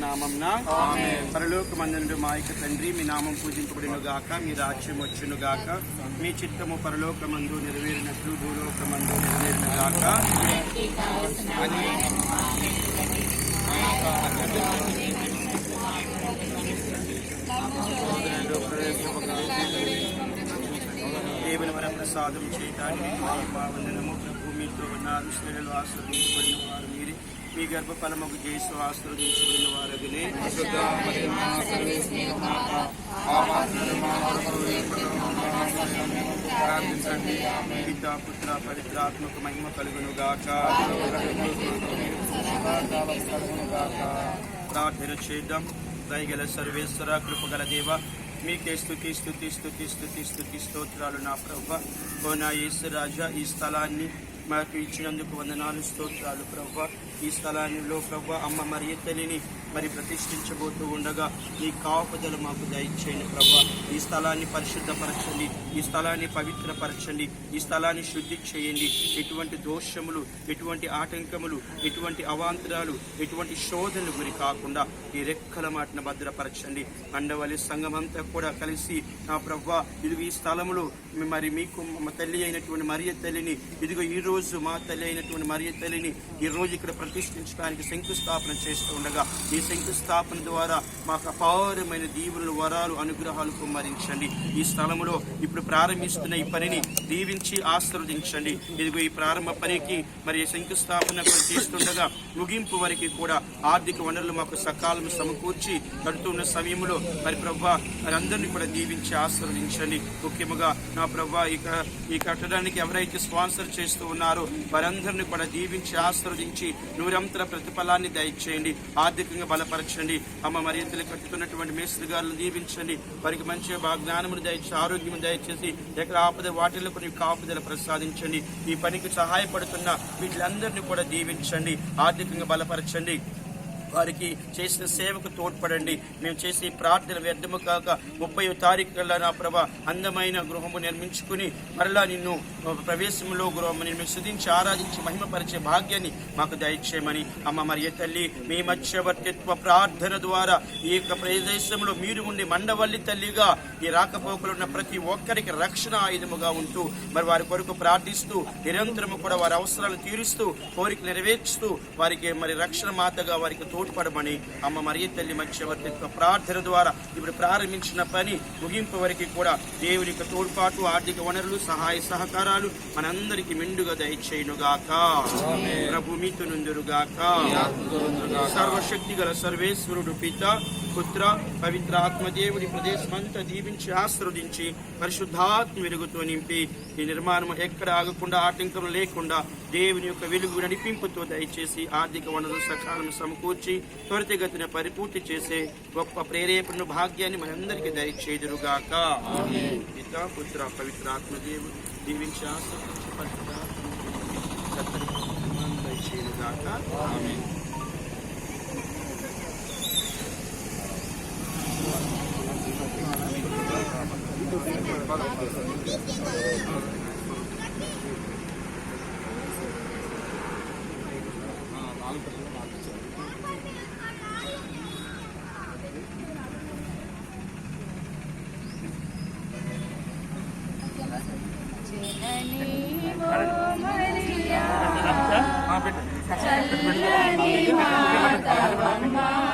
నామంన పరలోక మందునుడు మా యొక్క తండ్రి మీ నామం పూజింపబడిన గాక మీ రాజ్యం వచ్చును గాక మీ చిత్తము పరలోక మందు నెరవేరినట్లు భూలోక మందు నెరవేరిన గాక అని దేవుని వర ప్రసాదం చేయటానికి వందనము ప్రభు మీతో ఉన్నారు. వారు మీ గర్భఫలముకు చేసు ఆశ్రదించబడిన వారగనే. ప్రార్థించండి పితా పుత్ర పవిత్రాత్మక మహిమ కలుగును గాక ప్రార్థన చేద్దాం. దయగల సర్వేశ్వర కృపగల దేవ మీకే స్థుతి స్థుతి స్థుతి స్థుతి స్థుతి స్తోత్రాలు నా ప్రభ. ఓ నా యేసు రాజా ఈ స్థలాన్ని మాకు ఇచ్చినందుకు వందనాలు స్తోత్రాలు. ప్రభ ఈ స్థలానిలో ప్రభ అమ్మ మరి తల్లిని మరి ప్రతిష్ఠించబోతూ ఉండగా ఈ కాపుదలు మాకు దయచేయండి ప్రభా. ఈ స్థలాన్ని పరిశుద్ధపరచండి ఈ స్థలాన్ని పవిత్రపరచండి ఈ స్థలాన్ని శుద్ధి చేయండి. ఎటువంటి దోషములు ఎటువంటి ఆటంకములు ఎటువంటి అవాంతరాలు ఎటువంటి శోధనలు గురి కాకుండా ఈ రెక్కల మాటను భద్రపరచండి. అండవల్లి సంఘం అంతా కూడా కలిసి నా ప్రభా ఇదిగో ఈ స్థలములో మరి మీకు మా తల్లి అయినటువంటి మరియ తల్లిని ఇదిగో ఈ రోజు మా తల్లి అయినటువంటి మరియ తల్లిని ఈ రోజు ఇక్కడ ప్రతిష్ఠించడానికి శంకుస్థాపన చేస్తూ ఉండగా ఈ శంకుస్థాపన ద్వారా మాకు అపారమైన దీవులు వరాలు అనుగ్రహాలు కుమ్మరించండి. ఈ స్థలములో ఇప్పుడు ప్రారంభిస్తున్న ఈ పనిని దీవించి ఆశీర్వదించండి. ఇదిగో ఈ ప్రారంభ పనికి మరి శంకుస్థాపన చేస్తుండగా ముగింపు వరకు కూడా ఆర్థిక వనరులు మాకు సకాలం సమకూర్చి కడుతున్న సమయంలో మరి ప్రభా మరి అందరినీ కూడా దీవించి ఆశీర్వదించండి. ముఖ్యముగా నా ప్రభా ఇక ఈ కట్టడానికి ఎవరైతే స్పాన్సర్ చేస్తూ ఉన్నారో వారందరినీ కూడా దీవించి ఆశీర్వదించి నూరంతర ప్రతిఫలాన్ని దయచేయండి. ఆర్థికంగా బలపరచండి. అమ్మ మరింతలు కట్టుకున్నటువంటి మేస్త్రి గారులను దీవించండి. వారికి మంచి బాగా జ్ఞానమును దయచేసి ఆరోగ్యము దయచేసి ఎక్కడ ఆపద వాటిల్లో కొన్ని కాపుదల ప్రసాదించండి. ఈ పనికి సహాయపడుతున్న వీటిలందరినీ కూడా దీవించండి. ఆర్థికంగా బలపరచండి. వారికి చేసిన సేవకు తోడ్పడండి. మేము చేసే ప్రార్థన వ్యర్థము కాక ముప్పై తారీఖు కల్లా నా ప్రభ అందమైన గృహము నిర్మించుకుని మరలా నిన్ను ప్రవేశంలో గృహము నిర్మి శుధించి ఆరాధించి మహిమపరిచే భాగ్యాన్ని మాకు దయచేయమని. అమ్మ మరియ తల్లి మీ మధ్యవర్తిత్వ ప్రార్థన ద్వారా ఈ యొక్క ప్రదేశంలో మీరు ఉండి మండవల్లి తల్లిగా ఈ రాకపోకలున్న ప్రతి ఒక్కరికి రక్షణ ఆయుధముగా ఉంటూ మరి వారి కొరకు ప్రార్థిస్తూ నిరంతరము కూడా వారి అవసరాలు తీరుస్తూ కోరిక నెరవేర్చుతూ వారికి మరి రక్షణ మాతగా వారికి తోడ్పడమని అమ్మ మరియ తల్లి మధ్యవర్తిత్వ ప్రార్థన ద్వారా ఇప్పుడు ప్రారంభించిన పని ముగింపు వరకు కూడా దేవుని యొక్క తోడ్పాటు ఆర్థిక వనరులు సహాయ సహకారాలు మనందరికి మెండుగా దయచేయునుగాక. ప్రభు మీతో నుందురుగాక సర్వశక్తి గల సర్వేశ్వరుడు పిత పుత్ర పవిత్ర ఆత్మదేవుడి ప్రదేశమంతా దీవించి ఆశ్రవదించి పరిశుద్ధాత్మ వెలుగుతో నింపి ఈ నిర్మాణం ఎక్కడ ఆగకుండా ఆటంకం లేకుండా దేవుని యొక్క వెలుగు నడిపింపుతో దయచేసి ఆర్థిక వనరులు సకాలం సమకూర్చి త్వరితగతిన పరిపూర్తి చేసే గొప్ప ప్రేరేపణ భాగ్యాన్ని మనందరికీ దయచేదురుగాక పిత పుత్ర పవిత్ర ఆత్మదేవుడు దీవించి ఆశ్రవదించి పరిశుద్ధాత్మ దయచేదుగాక ఆమె చల్లని మాతవమ్మా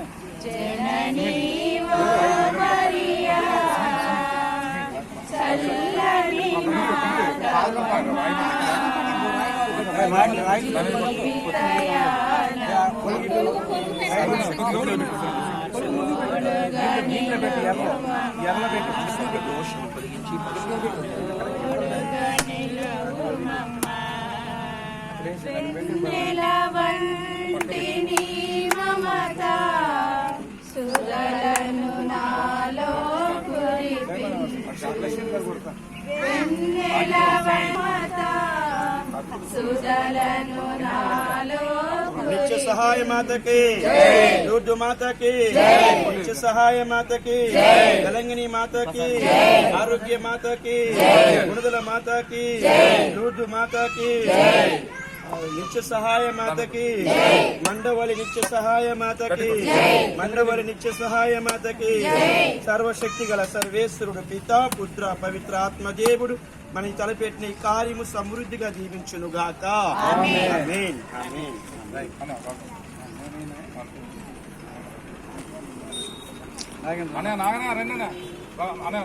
పాప పెట్టండి. రాయి- రాయి- నీళ్ళలో పెట్టి ఎర్ర ఎర్ర పెట్టి దోషం కలిగించి నిత్య సహాయ మాతకి లూడ్డు మాతకి నిత్య సహాయ మాతకి తెలంగిణి మాతకి ఆరోగ్య మాతకి గుణదల మాతకి లూడ్డు మాతకి నిత్య సహాయ మాతకి. మండవలి నిత్య సహాయ మాతకి. మండవలి నిత్య సహాయ మాతకి. సర్వశక్తి గల సర్వేశ్వరుడు పిత పుత్ర పవిత్ర ఆత్మదేవుడు మన తలపెట్టిన ఈ కార్యము సమృద్ధిగా దీవించును గాక ఆమేన్. ఆమేన్. అనే నాగనే అనే